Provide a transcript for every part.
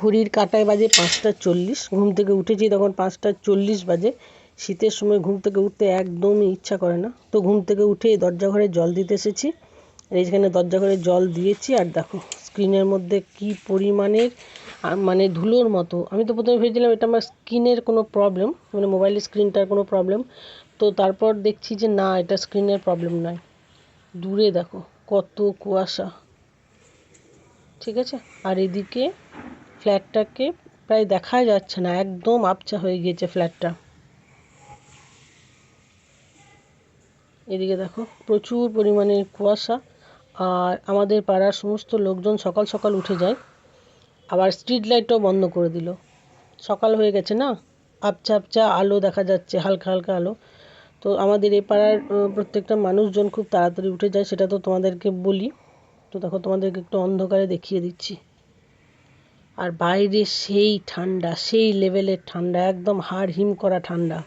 ঘড়ির কাঁটায় বাজে পাঁচটা চল্লিশ। ঘুম থেকে উঠেছি তখন পাঁচটা চল্লিশ বাজে। শীতের সময় ঘুম থেকে উঠতে একদমই ইচ্ছা করে না। তো ঘুম থেকে উঠে দরজা ঘরে জল দিতে এসেছি। আর এইখানে দরজা ঘরে জল দিয়েছি। আর দেখো স্ক্রিনের মধ্যে কি পরিমাণের মানে ধুলোর মতো। আমি তো প্রথমে ভেবেছিলাম এটা আমার স্ক্রিনের কোনো প্রবলেম মানে মোবাইলের স্ক্রিনটার কোনো প্রবলেম তো তারপর দেখছি যে না, এটা স্ক্রিনের প্রবলেম নয়। দূরে দেখো, কত কুয়াশা। ঠিক আছে? আর এদিকে ফ্ল্যাটটাকে প্রায় দেখা যাচ্ছে না, একদম আবছা হয়ে গিয়েছে ফ্ল্যাটটা। এদিকে দেখো, প্রচুর পরিমাণে কুয়াশা, আর আমাদের পাড়ার সমস্ত লোকজন সকাল সকাল উঠে যায়। আবার স্ট্রিট লাইটও বন্ধ করে দিল। সকাল হয়ে গেছে না? আবছা আবছা আলো দেখা যাচ্ছে, হালকা হালকা আলো। তো আমাদের এই পাড়ার প্রত্যেকটা মানুষজন খুব তাড়াতাড়ি উঠে যায়, সেটা তো তোমাদেরকে বলি। তো দেখো, তোমাদেরকে একটু অন্ধকারে দেখিয়ে দিচ্ছি। আর বাইরে সেই ঠান্ডা, সেই লেভেলের ঠান্ডা, একদম হাড় হিম করা ঠান্ডা।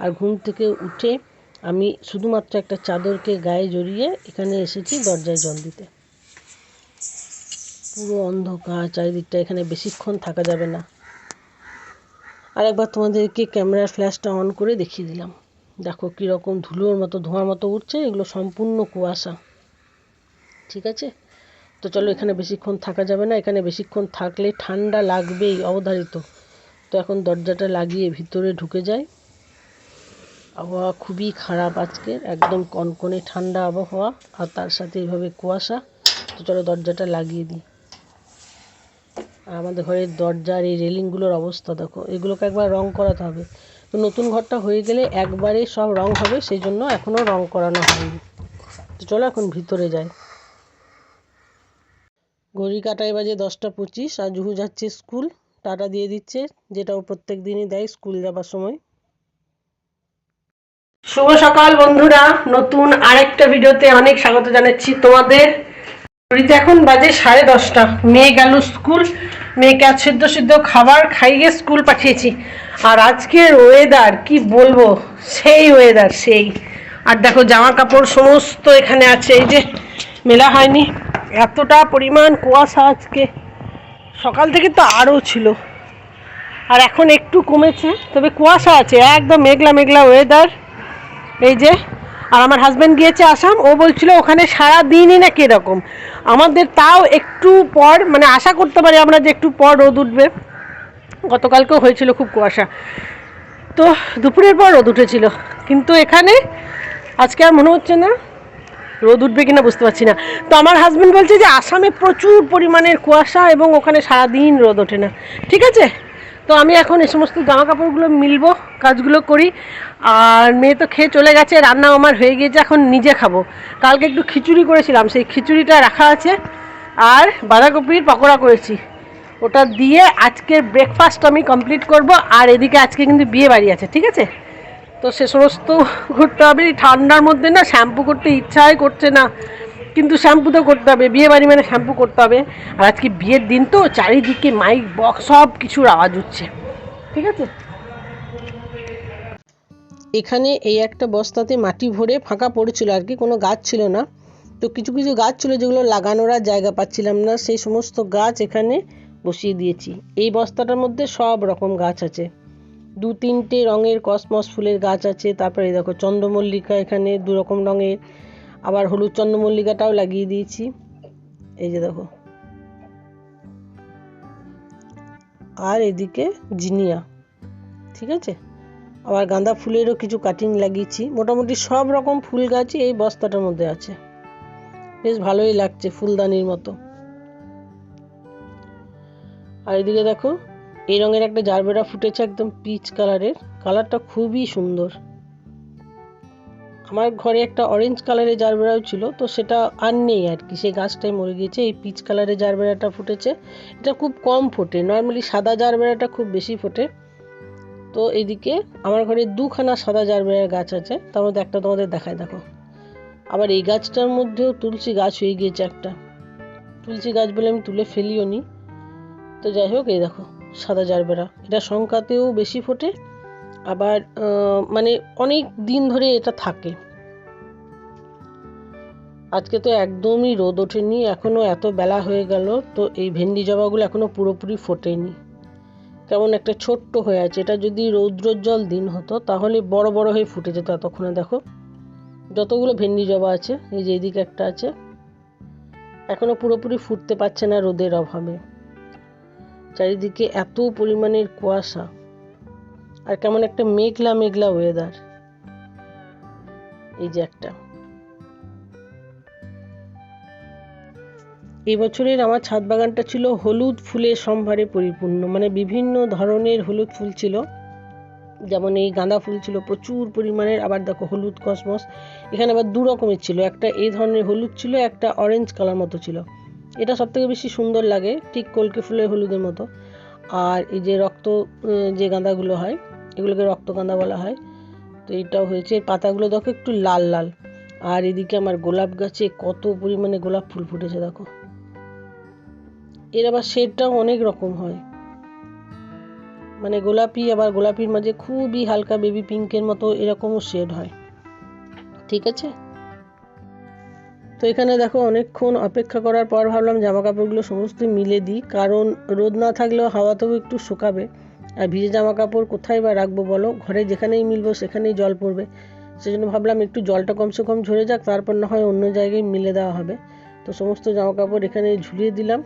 আর ঘুম থেকে উঠে আমি শুধুমাত্র একটা চাদরকে গায়ে জড়িয়ে এখানে এসেছি দরজায় জল দিতে। পুরো অন্ধকার, চারিদিকটা এখানে বেশিক্ষণ থাকা যাবে না। আর একবার তোমাদেরকে ক্যামেরার ফ্ল্যাশটা অন করে দেখিয়ে দিলাম। দেখো কীরকম ধুলোর মতো, ধোঁয়ার মতো উঠছে, এগুলো সম্পূর্ণ কুয়াশা। ঠিক আছে? তো চলো এখানে বেশিক্ষণ থাকা যাবে না। এখানে বেশিক্ষণ থাকলে ঠান্ডা লাগবেই, অবধারিত। তো এখন দরজাটা লাগিয়ে ভিতরে ঢুকে যাই। আবহাওয়া খুবই খারাপ আজকে একদম কনকনে ঠান্ডা আবহাওয়া আর তার সাথে এভাবে কুয়াশা। তো চলো দরজাটা লাগিয়ে দিই। আর আমাদের ঘরের দরজার এই রেলিংগুলোর অবস্থা দেখো, এগুলোকে একবার রং করাতে হবে। তো নতুন ঘরটা হয়ে গেলে একবারে সব রং হবে, সেই জন্য এখনও রং করানো হয়নি। তো চলো এখন ভিতরে যাই। ঘড়ি কাটায় বাজে দশটা পঁচিশ আর জুহু যাচ্ছে স্কুল। টাটা দিয়ে দিচ্ছে, যেটা ও প্রত্যেক দিনই দেয় স্কুল যাবার সময়। শুভ সকাল বন্ধুরা, নতুন আরেকটা ভিডিওতে অনেক স্বাগত জানাচ্ছি তোমাদের। ঘড়িতে এখন বাজে সাড়ে দশটা। মেয়ে গেল স্কুল, মেয়েকে আজ সিদ্ধ সিদ্ধ খাবার খাইয়ে স্কুল পাঠিয়েছি। আর আজকের ওয়েদার কি বলব? সেই ওয়েদার সেই। আর দেখো জামা কাপড় সমস্ত এখানে আছে, এই যে মেলা হয়নি। এতটা পরিমাণ কুয়াশা আজকে। সকাল থেকে তো আরও ছিল। আর এখন একটু কমেছে, তবে কুয়াশা আছে, একদম মেঘলা মেঘলা ওয়েদার এই যে, আর আমার হাজব্যান্ড গিয়েছে আসাম, ও বলছিল ওখানে সারা দিনই না কীরকম আমাদের তাও একটু পর মানে আশা করতে পারি আমরা যে একটু পর রোদ উঠবে। গতকালকেও হয়েছিল খুব কুয়াশা। তো দুপুরের পর রোদ উঠেছিল। কিন্তু এখানে আজকে আর মনে হচ্ছে না রোদ উঠবে কিনা বুঝতে পারছি না। তো আমার হাজব্যান্ড বলছে যে, আসামে প্রচুর পরিমাণের কুয়াশা এবং ওখানে সারাদিন রোদ ওঠে না। ঠিক আছে? তো আমি এখন এই সমস্ত জামা কাপড়গুলো মিলবো, কাজগুলো করি। আর মেয়ে তো খেয়ে চলে গেছে রান্না আমার হয়ে গিয়েছে, এখন নিজে খাব। কালকে একটু খিচুড়ি করেছিলাম, সেই খিচুড়িটা রাখা আছে। আর বাঁধাকপির পকোড়া করেছি। ওটা দিয়ে আজকের ব্রেকফাস্ট আমি কমপ্লিট করব, আর এদিকে আজকে কিন্তু বিয়ে বাড়ি আছে, ঠিক আছে? তো সে সমস্ত করতে হবে। ঠান্ডার মধ্যে না শ্যাম্পু করতে ইচ্ছাই করছে না। কিন্তু শ্যাম্পু তো করতে হবে। বিয়ে বাড়ি মানে শ্যাম্পু করতে হবে। আর আজকে বিয়ের দিন তো চারিদিকে মাইক, বক্স সব কিছুর আওয়াজ হচ্ছে ঠিক আছে? এখানে এই একটা বস্তাতে মাটি ভরে ফাঁকা পড়েছিল। আর কি কোনো গাছ ছিল না। তো কিছু কিছু গাছ ছিল যেগুলো লাগানোর আর জায়গা পাচ্ছিলাম না। সেই সমস্ত গাছ এখানে বসিয়ে দিয়েছি। এই বস্তাটার মধ্যে সব রকম গাছ আছে। দু তিনটে রঙের কসমস ফুলের গাছ আছে, তারপরে দেখো চন্দ্রমল্লিকা এখানে দু রকম রঙের, আবার হলুদ চন্দ্রমল্লিকাটাও লাগিয়ে দিয়েছি। এই যে দেখো। আর এদিকে জিনিয়া, ঠিক আছে? আবার গাঁদা ফুলেরও কিছু কাটিং লাগিয়েছি, মোটামুটি সব রকম ফুল গাছই এই বস্তাটার মধ্যে আছে। বেশ ভালোই লাগছে ফুলদানির মতো। আর এদিকে দেখো এই রঙের একটা জারবেরা ফুটেছে একদম পিচ কালারের কালারটা খুবই সুন্দর। আমার ঘরে একটা অরেঞ্জ কালারের জারবেরাও ছিল, তো সেটা আর নেই আর কি। সেই গাছটাই মরে গিয়েছে, এই পিচ কালারের জারবেরাটা ফুটেছে। এটা খুব কম ফোটে নর্মালি সাদা জারবেরাটা খুব বেশি ফোটে। তো এদিকে আমার ঘরে দুখানা সাদা জারবেরার গাছ আছে, তার মধ্যে একটা তোমাদের দেখায়, দেখো। আবার এই গাছটার মধ্যেও তুলসী গাছ হয়ে গিয়েছে একটা। তুলসী গাছ বলে আমি তুলে ফেলিও নি তো যাই হোক, এই দেখো। সাদা জারবেরা। এটা সংখ্যাতেও বেশি ফোটে, আবার মানে অনেক দিন ধরে এটা থাকে। আজকে তো একদমই রোদ ওঠেনি এখনও এত বেলা হয়ে গেল, তো এই ভেন্ডি জবাগুলো এখনও পুরোপুরি ফোটেনি। কেমন একটা ছোট্ট হয়ে আছে, এটা যদি রৌদ্রোজ্জ্বল দিন হতো, তাহলে বড় বড় হয়ে ফুটে যেত এতক্ষণে, দেখো। যতগুলো ভেন্ডি জবা আছে, এই যে এইদিকে একটা আছে এখনও পুরোপুরি ফুটতে পারছে না রোদের অভাবে। চারিদিকে এত পরিমাণের কুয়াশা আর কেমন একটা মেঘলা মেঘলা ওয়েদার এই যে একটা। এই বছরের আমার ছাদ বাগানটা ছিল হলুদ ফুলের সম্ভারে পরিপূর্ণ মানে বিভিন্ন ধরনের হলুদ ফুল ছিল। যেমন এই গাঁদা ফুল ছিল, প্রচুর পরিমাণের। আবার দেখো হলুদ কসমস। এখানে আবার দু রকমের ছিল। একটা এই ধরনের হলুদ ছিল, একটা অরেঞ্জ কালার মতো ছিল। এটা সবথেকে বেশি সুন্দর লাগে, ঠিক কলকে ফুলের হলুদের মতো। আর এই যে রক্ত যে গাঁদাগুলো হয়, এগুলোকে রক্তগাঁদা বলা হয়। তো এটাও হয়েছে পাতাগুলো দেখো একটু লাল লাল। আর এদিকে আমার গোলাপ গাছে কত পরিমাণে গোলাপ ফুল ফুটেছে, দেখো। এর আবার শেডটাও অনেক রকম হয়। মানে গোলাপি, আবার গোলাপির মাঝে খুবই হালকা বেবি পিঙ্কের মতো এরকমও শেড হয়। ঠিক আছে? তো এখানে দেখো অনেকক্ষণ অপেক্ষা করার পর ভাবলাম জামা কাপড়গুলো সমস্ত মিলে দিই। কারণ রোদ না থাকলেও হাওয়াতেও একটু শুকাবে। আর ভিজে জামা কাপড় কোথায় বা রাখব বলো? ঘরে যেখানেই মিলবো সেখানেই জল পড়বে। সেজন্য ভাবলাম একটু জলটা কমসে কম ঝরে যাক, তারপর না হয় অন্য জায়গায় মিলে দেওয়া হবে। তো সমস্ত জামা কাপড় এখানে ঝুলিয়ে দিলাম।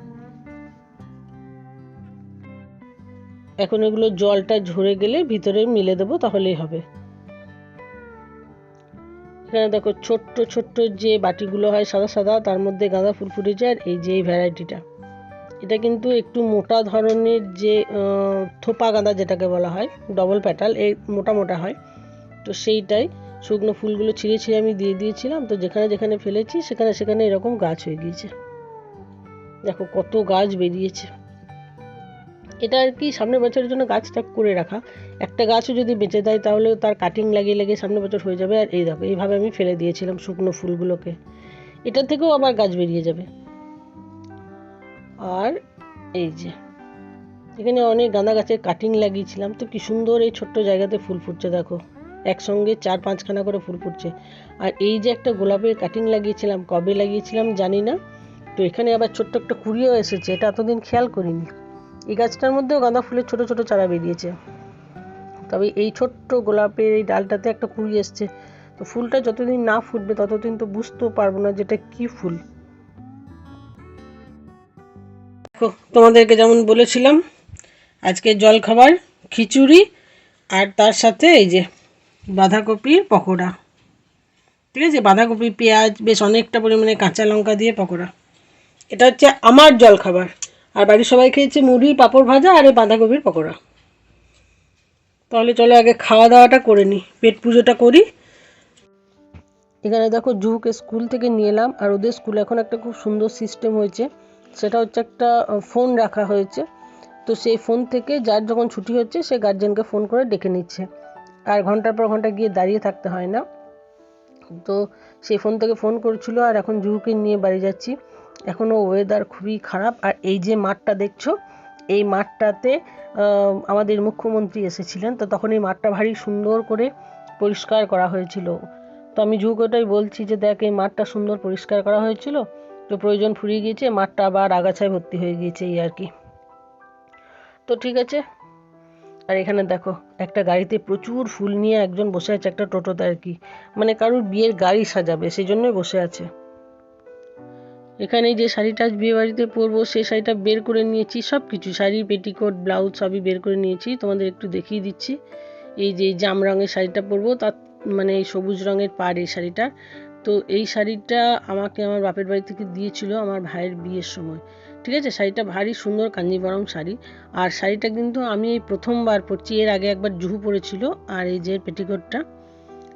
এখন এগুলো জলটা ঝরে গেলে ভিতরে মিলে দেবো, তাহলেই হবে। এখানে দেখো ছোট্ট ছোট্ট যে বাটিগুলো হয় সাদা সাদা, তার মধ্যে গাঁদা ফুল ফুটেছে আর এই যে এই ভ্যারাইটিটা। এটা কিন্তু একটু মোটা ধরনের যে থোপা গাঁদা যেটাকে বলা হয় ডবল প্যাটাল এই মোটা মোটা হয়। তো সেইটাই শুকনো ফুলগুলো ছিঁড়ে ছিঁড়ে আমি দিয়ে দিয়েছিলাম। তো যেখানে যেখানে ফেলেছি, সেখানে সেখানে এরকম গাছ হয়ে গিয়েছে। দেখো কত গাছ বেরিয়েছে। এটা আর কি সামনের বছরের জন্য গাছটা করে রাখা। একটা গাছও যদি বেঁচে দেয় তাহলে তার কাটিং লাগিয়ে লাগিয়ে সামনের বছর হয়ে যাবে। আর এই দেখো, এইভাবে আমি ফেলে দিয়েছিলাম শুকনো ফুলগুলোকে। এটা থেকেও আবার গাছ বেরিয়ে যাবে। আর এই যে, এখানে অনেক গাঁদা গাছের কাটিং লাগিয়েছিলাম। তো কি সুন্দর এই ছোট্ট জায়গাতে ফুল ফুটছে দেখো। একসঙ্গে চার পাঁচখানা করে ফুল ফুটছে। আর এই যে একটা গোলাপের কাটিং লাগিয়েছিলাম, কবে লাগিয়েছিলাম জানি না। তো এখানে আবার ছোট্ট একটা কুড়িও এসেছে, এটা এতদিন খেয়াল করিনি। এই গাছটার মধ্যেও গাঁদা ফুলের ছোট ছোট চারা বেরিয়েছে। তবে এই ছোট্ট গোলাপের এই ডালটাতে একটা কুড়ি এসছে। তো ফুলটা যতদিন না ফুটবে, ততদিন তো বুঝতেও পারব না যেটা কি ফুল। তোমাদেরকে যেমন বলেছিলাম, আজকে জল খাবার খিচুড়ি আর তার সাথে এই যে বাঁধাকপির পকোড়া। ঠিক আছে? বাঁধাকপি, পেঁয়াজ, বেশ অনেকটা পরিমাণে কাঁচা লঙ্কা দিয়ে পকোড়া। এটা হচ্ছে আমার জল খাবার আর বাড়ির সবাই খেয়েছে মুড়ি, পাঁপড় ভাজা আর এই বাঁধাকপির পকোড়া। তাহলে চলো আগে খাওয়া দাওয়াটা করে নিই পেট পুজোটা করি। এখানে দেখো জুহুকে স্কুল থেকে নিয়ে এলাম, আর ওদের স্কুলে এখন একটা খুব সুন্দর সিস্টেম হয়েছে। সেটা হচ্ছে একটা ফোন রাখা হয়েছে। তো সেই ফোন থেকে যার যখন ছুটি হচ্ছে, সে গার্জেনকে ফোন করে ডেকে নিচ্ছে। আর ঘণ্টার পর ঘণ্টা গিয়ে দাঁড়িয়ে থাকতে হয় না। তো সেই ফোন থেকে ফোন করেছিল, আর এখন জুহুকে নিয়ে বাড়ি যাচ্ছি। এখনও ওয়েদার খুবই খারাপ। আর এই যে মাঠটা দেখছ, এই মাঠটাতে আমাদের মুখ্যমন্ত্রী এসেছিলেন, তো তখন এই মাঠটা ভারী সুন্দর করে পরিষ্কার করা হয়েছিল। তো আমি ওটাই বলছি যে, দেখ, এই মাঠটা সুন্দর পরিষ্কার করা হয়েছিল, তো প্রয়োজন ফুরিয়ে গিয়েছে, মাঠটা আবার আগাছায় ভর্তি হয়ে গিয়েছে এই আর কি। তো ঠিক আছে, আর এখানে দেখো, একটা গাড়িতে প্রচুর ফুল নিয়ে একজন বসে আছে একটা টোটোতে আর কি। মানে কারোর বিয়ের গাড়ি সাজাবে, সেই জন্যই বসে আছে। এখানে যে শাড়িটা আজ বিয়ে বাড়িতে পরবো সেই শাড়িটা বের করে নিয়েছি সব কিছু শাড়ি, পেটিকোট, ব্লাউজ সবই বের করে নিয়েছি। তোমাদের একটু দেখিয়ে দিচ্ছি। এই যে জাম রঙের শাড়িটা পরবো, তার মানে এই সবুজ রঙের পাড় এই শাড়িটা। তো এই শাড়িটা আমাকে আমার বাপের বাড়ি থেকে দিয়েছিল আমার ভাইয়ের বিয়ের সময়। ঠিক আছে? শাড়িটা ভারী সুন্দর কাঞ্জিবরম শাড়ি। আর শাড়িটা কিন্তু আমি এই প্রথমবার পরছি, এর আগে একবার জুহু পরেছিল, আর এই যে পেটিকোটটা।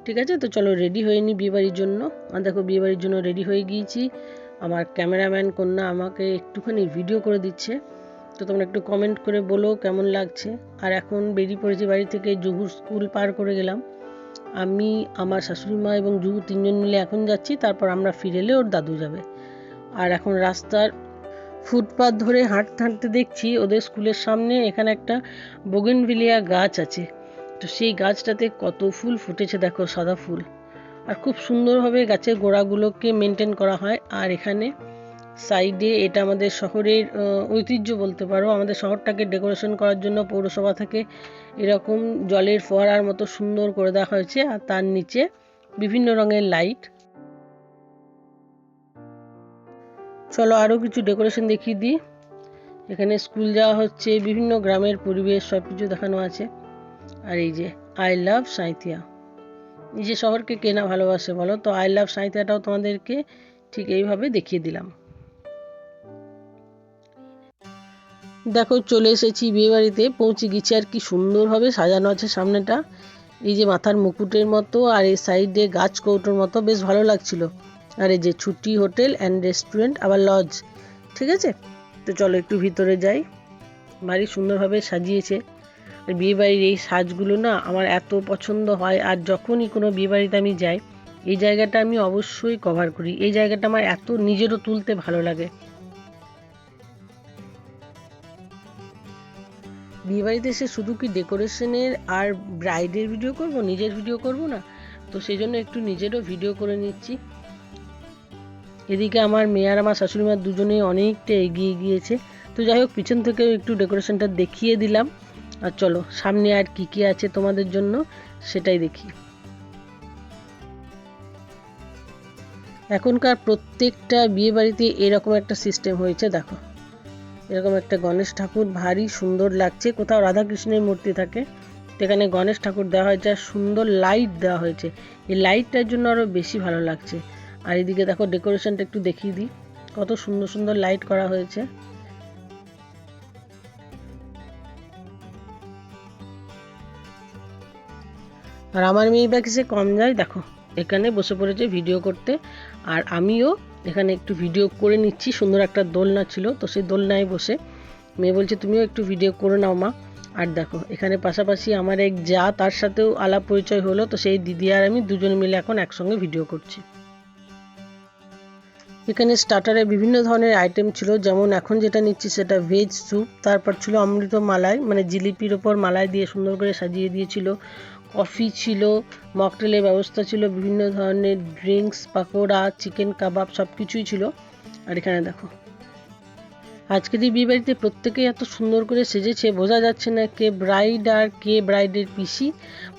ঠিক আছে? তো চলো রেডি হয়ে নি বিয়েবাড়ির জন্য। আর দেখো বিয়েবাড়ির জন্য রেডি হয়ে গিয়েছি। আমার ক্যামেরাম্যান কন্যা আমাকে একটুখানি ভিডিও করে দিচ্ছে। তো তোমরা একটু কমেন্ট করে বলো কেমন লাগছে। আর এখন বেরিয়ে পড়েছি বাড়ি থেকে, জুহুর স্কুল পার করে গেলাম। আমি, আমার শাশুড়ি মা এবং জুহু তিনজন মিলে এখন যাচ্ছি, তারপর আমরা ফিরে এলে ওর দাদু যাবে। আর এখন রাস্তার ফুটপাথ ধরে হাঁটতে হাঁটতে দেখছি ওদের স্কুলের সামনে এখানে একটা বোগেনভিলিয়া গাছ আছে। তো সেই গাছটাতে কত ফুল ফুটেছে দেখো, সাদা ফুল। আর খুব সুন্দরভাবে গাছের গোড়াগুলোকে মেনটেন করা হয়। আর এখানে সাইডে এটা আমাদের শহরের ঐতিহ্য বলতে পারো। আমাদের শহরটাকে ডেকোরেশন করার জন্য পৌরসভা থেকে এরকম জলের ফোয়ারার মতো সুন্দর করে দেওয়া হয়েছে। আর তার নিচে বিভিন্ন রঙের লাইট চলো আরও কিছু ডেকোরেশন দেখিয়ে দিই। এখানে স্কুল যাওয়া হচ্ছে, বিভিন্ন গ্রামের পরিবেশ সব কিছু দেখানো আছে। আর এই যে আই লাভ সাঁইথিয়া। নিজের শহরকে কেনা ভালোবাসে বলো? তো আই লাভ সাঁইথিয়াটাও তোমাদেরকে ঠিক এইভাবে দেখিয়ে দিলাম। দেখো, চলে এসেছি বিয়ে বাড়িতে পৌঁছে গেছি আর কি সুন্দরভাবে সাজানো আছে সামনেটা। এই যে মাথার মুকুটের মতো আর এই সাইডে গাছ কৌটোর মতো, বেশ ভালো লাগছিল। আর এই যে ছুটি, হোটেল অ্যান্ড রেস্টুরেন্ট আবার লজ ঠিক আছে? তো চলো একটু ভিতরে যাই। বাড়ি সুন্দরভাবে সাজিয়েছে। আর বিয়ে বাড়ির এই সাজগুলো না আমার এত পছন্দ হয়। আর যখনই কোনো বিয়ে বাড়িতে আমি যাই, এই জায়গাটা আমি অবশ্যই কভার করি। এই জায়গাটা আমার এত নিজেরও তুলতে ভালো লাগে। বিয়ে বাড়িতে এসে শুধু কি ডেকোরেশনের আর ব্রাইডের ভিডিও করব, নিজের ভিডিও করব না? তো সেই জন্য একটু নিজেরও ভিডিও করে নিচ্ছি। এদিকে আমার মেয়ে আর আমার শাশুড়ি মা দুজনেই অনেকটা এগিয়ে গিয়েছে। তো যাই হোক, পিছন থেকেও একটু ডেকোরেশনটা দেখিয়ে দিলাম। আর চলো, সামনে আর কি কি আছে তোমাদের জন্য সেটাই দেখি। এখনকার প্রত্যেকটা বিয়ে বাড়িতে এরকম একটা সিস্টেম হয়েছে, দেখো। এরকম একটা গণেশ ঠাকুর, ভারী সুন্দর লাগছে। কোথাও রাধাকৃষ্ণের মূর্তি থাকে, সেখানে গণেশ ঠাকুর দেওয়া হয়েছে আর সুন্দর লাইট দেওয়া হয়েছে। এই লাইটটার জন্য আরও বেশি ভালো লাগছে। আর এদিকে দেখো ডেকোরেশনটা একটু দেখিয়ে দিই। কত সুন্দর সুন্দর লাইট করা হয়েছে। আর আমার মেয়ে বা কিসে কম যায়, দেখো, এখানে বসে পড়েছে ভিডিও করতে, আর আমিও এখানে একটু ভিডিও করে নিচ্ছি, সুন্দর একটা দোলনা ছিল, তো সেই দোলনায় বসে। মেয়ে বলছে, তুমিও একটু ভিডিও করে নাও মা। আর দেখো, এখানে পাশাপাশি আমার এক যা, তার সাথেও আলাপ পরিচয় হলো, তো সেই দিদি আর আমি দুজন মিলে এখন একসঙ্গে ভিডিও করছি। এখানে স্টার্টারে বিভিন্ন ধরনের আইটেম ছিল, যেমন এখন যেটা নিচ্ছি সেটা ভেজ স্যুপ তারপর ছিল অমৃত মালাই মানে জিলিপির ওপর মালাই দিয়ে সুন্দর করে সাজিয়ে দিয়েছিল। কফি ছিল, মকটেলের ব্যবস্থা ছিল, বিভিন্ন ধরনের ড্রিঙ্কস, পাকোড়া, চিকেন কাবাব সব কিছুই ছিল। আর এখানে দেখো আজকের এই বিয়ে বাড়িতে প্রত্যেকেই এত সুন্দর করে সেজেছে, বোঝা যাচ্ছে না কে ব্রাইড আর কে ব্রাইডের পিসি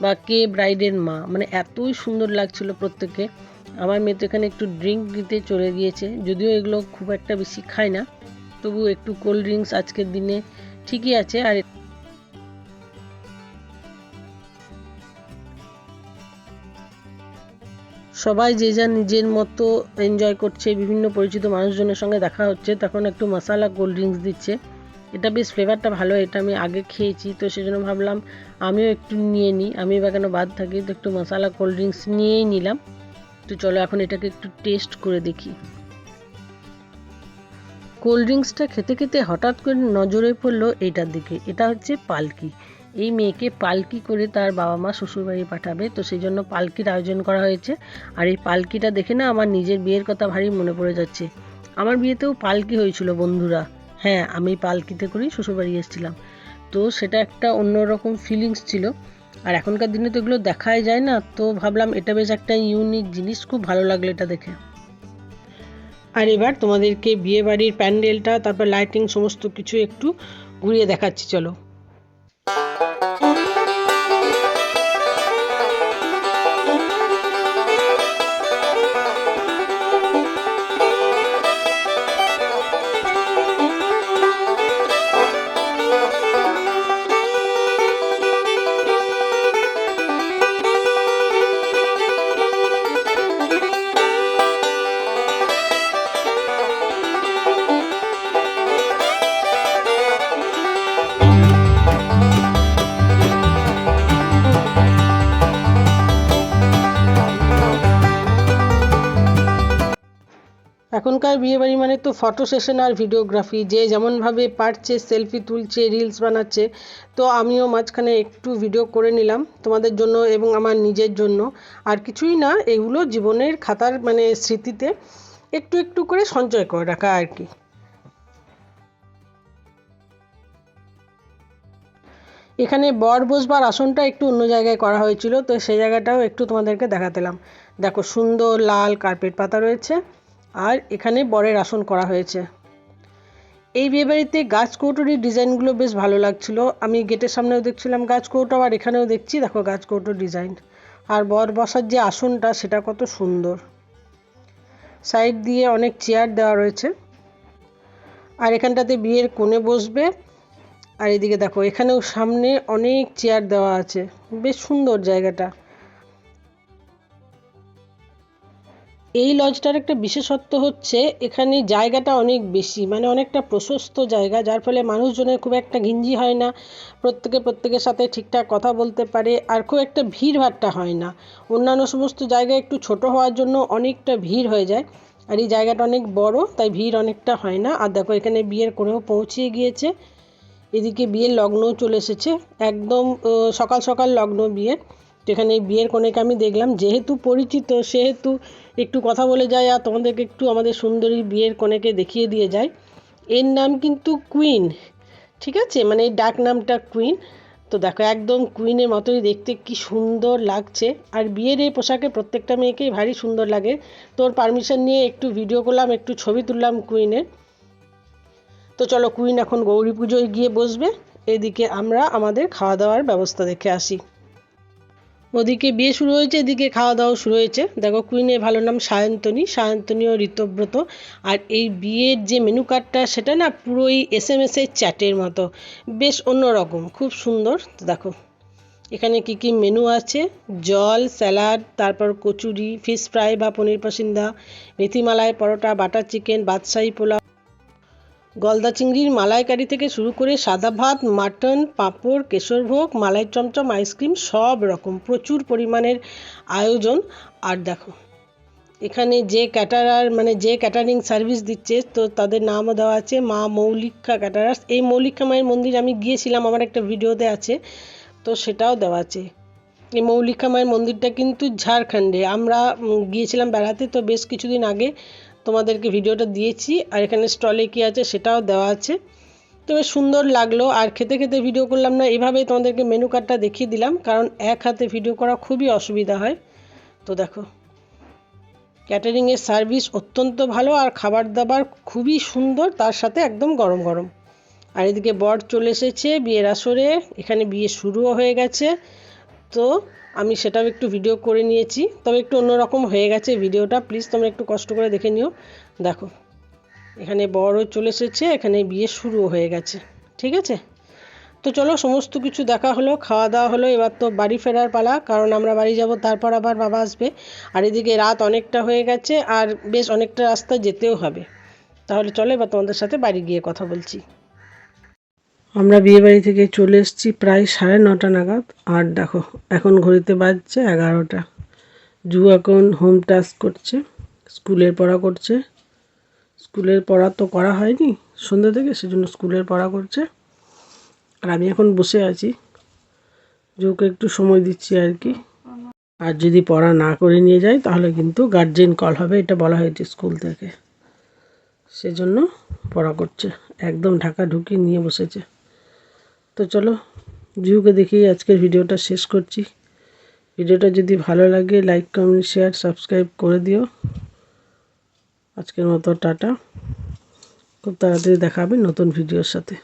বা কে ব্রাইডের মা। মানে এতই সুন্দর লাগছিল প্রত্যেকে আমার মেয়ে তো এখানে একটু ড্রিঙ্ক দিতে চলে গিয়েছে, যদিও এগুলো খুব একটা বেশি খায় না। তবু একটু কোল্ড ড্রিঙ্কস আজকের দিনে ঠিকই আছে। আর সবাই যে যার নিজের মতো এনজয় করছে, বিভিন্ন পরিচিত মানুষজনের সঙ্গে দেখা হচ্ছে, তখন একটু মশালা কোল্ড ড্রিঙ্কস দিচ্ছে। এটা বেশ ফ্লেভারটা ভালো, এটা আমি আগে খেয়েছি, তো সেজন্য ভাবলাম আমিও একটু নিয়ে নিই। আমি বা কেন বাদ থাকি, তো একটু মশালা কোল্ড ড্রিঙ্কস নিয়েই নিলাম। তো চলো এখন এটাকে একটু টেস্ট করে দেখি। কোল্ড ড্রিঙ্কসটা খেতে খেতে হঠাৎ করে নজরে পড়ল এইটার দিকে, এটা হচ্ছে পালকি। এই মেয়েকে পালকি করে তার বাবা মা শ্বশুরবাড়ি পাঠাবে। তো সেই জন্য পালকির আয়োজন করা হয়েছে। আর এই পালকিটা দেখে না আমার নিজের বিয়ের কথা ভারী মনে পড়ে যাচ্ছে। আমার বিয়েতেও পালকি হয়েছিল বন্ধুরা। হ্যাঁ আমি পালকিতে করেই শ্বশুরবাড়ি এসেছিলাম। তো সেটা একটা অন্যরকম ফিলিংস ছিল। আর এখনকার দিনে তো এগুলো দেখাই যায় না। তো ভাবলাম এটা বেশ একটা ইউনিক জিনিস। খুব ভালো লাগল এটা দেখে। আর এবার তোমাদেরকে বিয়ে বাড়ির প্যান্ডেলটা, তারপর লাইটিং সমস্ত কিছু একটু ঘুরিয়ে দেখাচ্ছি, চলো। এখনকার বিয়েবাড়ি মানে তো ফটো সেশন আর ভিডিওগ্রাফি যে যেমনভাবে পারছে সেলফি তুলছে রিলস বানাচ্ছে, তো আমিও মাঝখানে একটু ভিডিও করে নিলাম তোমাদের জন্য এবং আমার নিজের জন্য। আর কিছুই না, এগুলো জীবনের খাতার মানে স্মৃতিতে একটু একটু করে সঞ্চয় করে রাখা আর কি। এখানে বর বসবার আসনটা একটু অন্য জায়গায় করা হয়েছিল, তো সেই জায়গাটাও একটু তোমাদেরকে দেখাতেলাম। দেখো সুন্দর লাল কার্পেট পাতা রয়েছে। আর এখানে বরের আসন করা হয়েছে। এই বিয়েবাড়িতে গাছ কৌটোর ডিজাইনগুলো বেশ ভালো লাগছিল। আমি গেটের সামনেও দেখছিলাম গাছ কৌটো আর এখানেও দেখছি, দেখো গাছ কৌটোর ডিজাইন। আর বর বসার যে আসনটা, সেটা কত সুন্দর। সাইড দিয়ে অনেক চেয়ার দেওয়া রয়েছে। আর এখানটাতে বিয়ের কোণে বসবে। আর এদিকে দেখো, এখানেও সামনে অনেক চেয়ার দেওয়া আছে। বেশ সুন্দর জায়গাটা। এই লজটার একটা বিশেষত্ব হচ্ছে, এখানে জায়গাটা অনেক বেশি মানে অনেকটা প্রশস্ত জায়গা, যার ফলে মানুষজনের খুব একটা ঘিঞ্জি হয় না। প্রত্যেকে প্রত্যেকের সাথে ঠিকঠাক কথা বলতে পারে, আর খুব একটা ভিড়ভাট্টা হয় না। অন্যান্য সমস্ত জায়গায় একটু ছোট হওয়ার জন্য অনেকটা ভিড় হয়ে যায়, আর এই জায়গাটা অনেক বড়, তাই ভিড় অনেকটা হয় না। আর দেখো, এখানে বিয়ের কোণেও পৌঁছিয়ে গিয়েছে। এদিকে বিয়ের লগ্নও চলে এসেছে, একদম সকাল সকাল লগ্ন বিয়ের তো এখানে এই বিয়ের কনেকে আমি দেখলাম, যেহেতু পরিচিত, সেহেতু একটু কথা বলে যায় আর তোমাদেরকে একটু আমাদের সুন্দরী বিয়ের কনেকে দেখিয়ে দিয়ে যায়। এর নাম কিন্তু কুইন, ঠিক আছে? মানে এই ডাক নামটা কুইন। তো দেখো, একদম কুইনের মতোই দেখতে, কি সুন্দর লাগছে। আর বিয়ের এই পোশাকে প্রত্যেকটা মেয়েকেই ভারী সুন্দর লাগে। তোর পারমিশন নিয়ে একটু ভিডিও করলাম, একটু ছবি তুললাম কুইনের তো চলো, কুইন এখন গৌরী পুজোয় গিয়ে বসবে। এদিকে আমরা আমাদের খাওয়া দাওয়ার ব্যবস্থা দেখে আসি। ওদিকে বিয়ে শুরু হয়েছে, এদিকে খাওয়া দাওয়া শুরু হয়েছে। দেখো কুইনের ভালো নাম সায়ন্তনী সায়ন্তনী ও ঋতব্রত। আর এই বিয়ের যে মেনু কার্ডটা সেটা না পুরোই এস এম এসের চ্যাটের মতো। বেশ অন্যরকম, খুব সুন্দর। দেখো, এখানে কি কি মেনু আছে? জল, স্যালাড, তারপর কচুরি ফিশ ফ্রাই বা পনির পাসিন্দা মেথিমালাই পরোটা বাটার চিকেন বাদশাহী পোলাও। গলদা চিংড়ির মালাইকারি থেকে শুরু করে সাদা ভাত, মাটন, পাঁপড় কেশরভোগ মালাই চমচম, আইসক্রিম, সব রকম প্রচুর পরিমাণের আয়োজন। আর দেখো, এখানে যে ক্যাটারার মানে যে ক্যাটারিং সার্ভিস দিচ্ছে, তো তাদের নামও দেওয়া আছে, মা মৌলিকা ক্যাটারার্স। এই মৌলিকা মায়ের মন্দির আমি গিয়েছিলাম, আমার একটা ভিডিওতে আছে, তো সেটাও দেওয়া আছে। এই মৌলিকা মায়ের মন্দিরটা কিন্তু ঝাড়খণ্ডে। আমরা গিয়েছিলাম বেড়াতে, তো বেশ কিছুদিন আগে তোমাদেরকে ভিডিওটা দিয়েছি, আর এখানে স্টলে কী আছে সেটাও দেওয়া আছে। তো সুন্দর লাগল, আর খেতে খেতে ভিডিও করলাম না, এভাবেই তোমাদেরকে মেনু কার্ডটা দেখিয়ে দিলাম, কারণ এক হাতে ভিডিও করা খুবই অসুবিধা হয়। তো দেখো ক্যাটারিংয়ের সার্ভিস অত্যন্ত ভালো, আর খাবার দাবার খুবই সুন্দর, তার সাথে একদম গরম গরম। আর এদিকে বর চলে এসেছে বিয়ের আসরে, এখানে বিয়ে শুরুও হয়ে গেছে। তো আমি সেটাও একটু ভিডিও করে নিয়েছি। তবে একটু অন্যরকম হয়ে গেছে ভিডিওটা প্লিজ তোমরা একটু কষ্ট করে দেখে নিও। দেখো, এখানে বড়ও চলে এসেছে, এখানে বিয়ে শুরুও হয়ে গেছে। ঠিক আছে? তো চলো, সমস্ত কিছু দেখা হলো, খাওয়া দাওয়া হলো, এবার তো বাড়ি ফেরার পালা, কারণ আমরা বাড়ি যাব, তারপর আবার বাবা আসবে। আর এদিকে রাত অনেকটা হয়ে গেছে, আর বেশ অনেকটা রাস্তা যেতেও হবে। তাহলে চলো, এবার তোমাদের সাথে বাড়ি গিয়ে কথা বলছি। আমরা বিয়েবাড়ি থেকে চলে এসেছি প্রায় সাড়ে নটা নাগাদ। আর দেখো, এখন ঘড়িতে বাজছে এগারোটা। জু এখন হোম টাস্ক করছে, স্কুলের পড়া করছে। স্কুলের পড়া তো করা হয়নি সন্ধ্যা থেকে, সেজন্য স্কুলের পড়া করছে। আর আমি এখন বসে আছি, জুকে একটু সময় দিচ্ছি আর কি। আর যদি পড়া না করে নিয়ে যায় তাহলে কিন্তু গার্জেন কল হবে, এটা বলা হয়েছে স্কুল থেকে। সেজন্য পড়া করছে, একদম ঢাকা ঢুকিয়ে নিয়ে বসেছে। তো চলো জিউকে দেখি আজকের ভিডিওটা শেষ করছি। ভিডিওটা যদি ভালো লাগে লাইক কমেন্ট শেয়ার সাবস্ক্রাইব করে দিও। আজকের মতো টাটা। খুব তাড়াতাড়ি দেখা হবে নতুন ভিডিওর সাথে।